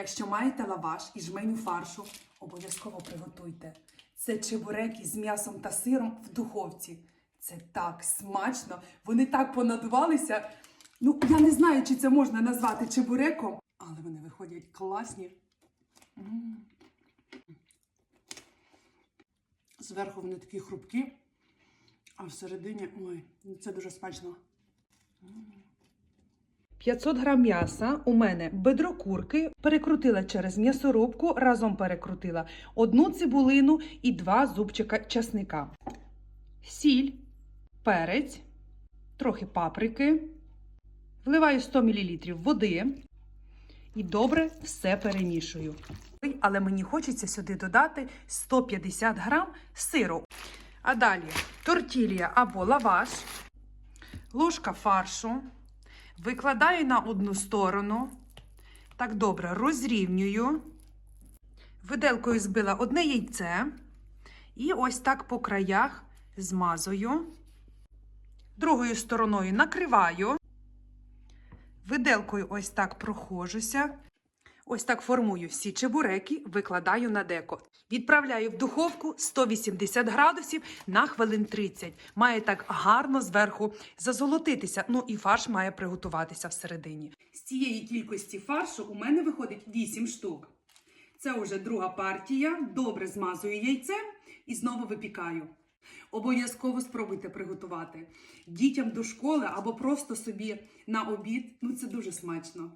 Якщо маєте лаваш і жменю фаршу, обов'язково приготуйте. Це чебуреки з м'ясом та сиром в духовці. Це так смачно. Вони так понадувалися. Ну, я не знаю, чи це можна назвати чебуреком, але вони виходять класні. М. Зверху вони такі хрупкі, а всередині, ой, це дуже смачно. 500 грам м'яса у мене бедро курки, перекрутила через м'ясорубку, разом перекрутила одну цибулину і два зубчика часника. Сіль, перець, трохи паприки. Вливаю 100 мл води і добре все перемішую. Але мені хочеться сюди додати 150 грам сиру. А далі тортілія або лаваш, ложка фаршу. Викладаю на одну сторону. Так добре розрівнюю. Виделкою збила одне яйце. І ось так по краях змазую. Другою стороною накриваю. Виделкою ось так прохожуся. Ось так формую всі чебуреки, викладаю на деко. Відправляю в духовку 180 градусів на хвилин 30. Має так гарно зверху зазолотитися. Ну і фарш має приготуватися всередині. З цієї кількості фаршу у мене виходить 8 штук. Це вже друга партія. Добре змазую яйцем і знову випікаю. Обов'язково спробуйте приготувати. Дітям до школи або просто собі на обід. Ну це дуже смачно.